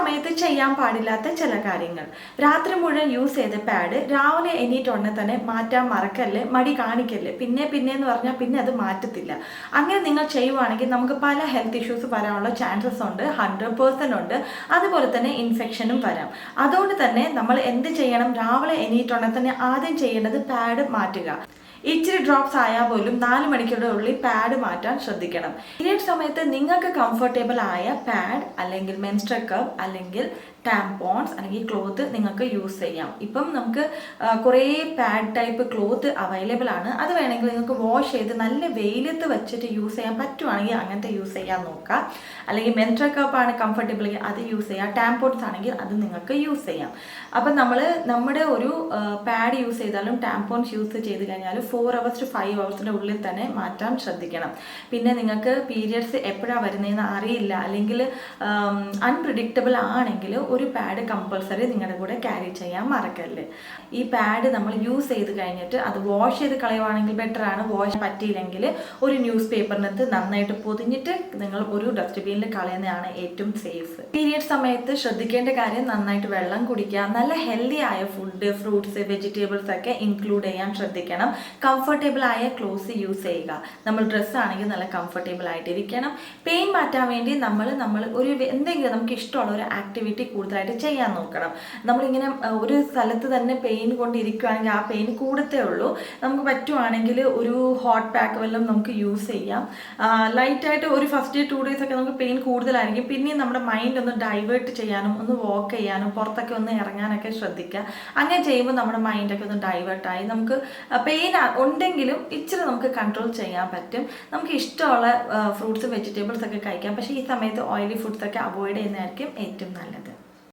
സമയത്ത് ചെയ്യാൻ പാടില്ലാത്ത ചില കാര്യങ്ങൾ. രാത്രി മുഴുവൻ യൂസ് ചെയ്ത പാഡ് രാവിലെ എണീറ്റ് ഉടനെ തന്നെ മാറ്റാൻ മറക്കല്ല് മടി കാണിക്കല്ല് പിന്നെ പിന്നെ എന്ന് പറഞ്ഞാൽ പിന്നെ അത് മാറ്റത്തില്ല. അങ്ങനെ നിങ്ങൾ ചെയ്യുവാണെങ്കിൽ നമുക്ക് പല ഹെൽത്ത് ഇഷ്യൂസ് വരാനുള്ള ചാൻസസ് ഉണ്ട് ഹൺഡ്രഡ് പേഴ്സന്റ് ഉണ്ട്. അതുപോലെ തന്നെ ഇൻഫെക്ഷനും വരാം. അതുകൊണ്ട് തന്നെ നമ്മൾ എന്ത് ചെയ്യണം? രാവിലെ എണീറ്റ് ഉടനെ തന്നെ ആദ്യം ചെയ്യേണ്ടത് പാഡ് മാറ്റുക. ഇച്ചിരി ഡ്രോപ്സ് ആയാൽ പോലും നാല് മണിക്കൂറുടെ ഉള്ളിൽ പാഡ് മാറ്റാൻ ശ്രദ്ധിക്കണം. പീരിയഡ് സമയത്ത് നിങ്ങൾക്ക് കംഫർട്ടബിൾ ആയ പാഡ് അല്ലെങ്കിൽ മെൻസ്ട്രൽ കപ്പ് അല്ലെങ്കിൽ ടാംപോൺസ് അല്ലെങ്കിൽ ക്ലോത്ത് നിങ്ങൾക്ക് യൂസ് ചെയ്യാം. ഇപ്പം നമുക്ക് കുറേ പാഡ് ടൈപ്പ് ക്ലോത്ത് അവൈലബിൾ ആണ്. അത് വേണമെങ്കിൽ നിങ്ങൾക്ക് വാഷ് ചെയ്ത് നല്ല വെയിലത്ത് വെച്ചിട്ട് യൂസ് ചെയ്യാൻ പറ്റുവാണെങ്കിൽ അങ്ങനത്തെ യൂസ് ചെയ്യാൻ നോക്കുക അല്ലെങ്കിൽ മെൻട്രൽ കപ്പ് ആണ് കംഫർട്ടബിൾ അത് യൂസ് ചെയ്യാം. ടാംപോൺസ് ആണെങ്കിൽ അത് നിങ്ങൾക്ക് യൂസ് ചെയ്യാം. അപ്പം നമ്മൾ നമ്മുടെ ഒരു പാഡ് യൂസ് ചെയ്താലും ടാംപോൺസ് യൂസ് ചെയ്ത് കഴിഞ്ഞാൽ ഫോർ അവേഴ്സ് ടു ഫൈവ് അവേഴ്സിന്റെ ഉള്ളിൽ തന്നെ മാറ്റാൻ ശ്രദ്ധിക്കണം. പിന്നെ നിങ്ങൾക്ക് പീരിയഡ്സ് എപ്പോഴാണ് വരുന്നതെന്ന് അറിയില്ല. അല്ലെങ്കിൽ അൺപ്രിഡിക്റ്റബിൾ ആണെങ്കിൽ ഒരു പാഡ് കമ്പൾസറി നിങ്ങളുടെ കൂടെ ക്യാരി ചെയ്യാൻ മറക്കല്ലേ ഈ പാഡ് നമ്മൾ യൂസ് ചെയ്ത് കഴിഞ്ഞിട്ട് അത് വാഷ് ചെയ്ത് കളയുവാണെങ്കിൽ ബെറ്റർ ആണ്. വാഷ് പറ്റിയില്ലെങ്കിൽ ഒരു ന്യൂസ് പേപ്പറിനകത്ത് നന്നായിട്ട് പൊതിഞ്ഞിട്ട് നിങ്ങൾ ഒരു ഡസ്റ്റ്ബിനിൽ കളയുന്നതാണ് ഏറ്റവും സേഫ് പീരിയഡ് സമയത്ത് ശ്രദ്ധിക്കേണ്ട കാര്യം നന്നായിട്ട് വെള്ളം കുടിക്കുക. നല്ല ഹെൽത്തി ആയ ഫുഡ് ഫ്രൂട്ട്സ് വെജിറ്റബിൾസ് ഒക്കെ ഇൻക്ലൂഡ് ചെയ്യാൻ ശ്രദ്ധിക്കണം. കംഫർട്ടബിൾ ആയ ക്ലോസ് യൂസ് ചെയ്യുക. നമ്മൾ ഡ്രസ്സ് ആണെങ്കിൽ നല്ല കംഫർട്ടബിൾ ആയിട്ടിരിക്കണം. പെയിൻ മാറ്റാൻ വേണ്ടി നമ്മൾ നമ്മൾ ഒരു എന്തെങ്കിലും നമുക്ക് ഇഷ്ടമുള്ള ഒരു ആക്ടിവിറ്റി കൂടുതലായിട്ട് ചെയ്യാൻ നോക്കണം. നമ്മളിങ്ങനെ ഒരു സ്ഥലത്ത് തന്നെ പെയിൻ കൊണ്ടിരിക്കുകയാണെങ്കിൽ ആ പെയിൻ കൂടത്തേ ഉള്ളൂ. നമുക്ക് പറ്റുവാണെങ്കിൽ ഒരു ഹോട്ട് പാക്ക് വല്ലതും നമുക്ക് യൂസ് ചെയ്യാം. ലൈറ്റായിട്ട് ഒരു ഫസ്റ്റ് ടു ഡേയ്സ് ഒക്കെ നമുക്ക് പെയിൻ കൂടുതലായിരിക്കും. പിന്നെയും നമ്മുടെ മൈൻഡ് ഒന്ന് ഡൈവേർട്ട് ചെയ്യാനും ഒന്ന് വാക്ക് ചെയ്യാനും പുറത്തൊക്കെ ഒന്ന് ഇറങ്ങാനൊക്കെ ശ്രദ്ധിക്കുക. അങ്ങനെ ചെയ്യുമ്പോൾ നമ്മുടെ മൈൻഡൊക്കെ ഒന്ന് ഡൈവേർട്ടായി നമുക്ക് പെയിൻ ഉണ്ടെങ്കിലും ഇച്ചിരി നമുക്ക് കൺട്രോൾ ചെയ്യാൻ പറ്റും. നമുക്ക് ഇഷ്ടമുള്ള ഫ്രൂട്ട്സ് വെജിറ്റബിൾസ് ഒക്കെ കഴിക്കാം. പക്ഷേ ഈ സമയത്ത് ഓയിലി ഫുഡ്സ് ഒക്കെ അവോയ്ഡ് ചെയ്യുന്നതായിരിക്കും ഏറ്റവും നല്ലത്.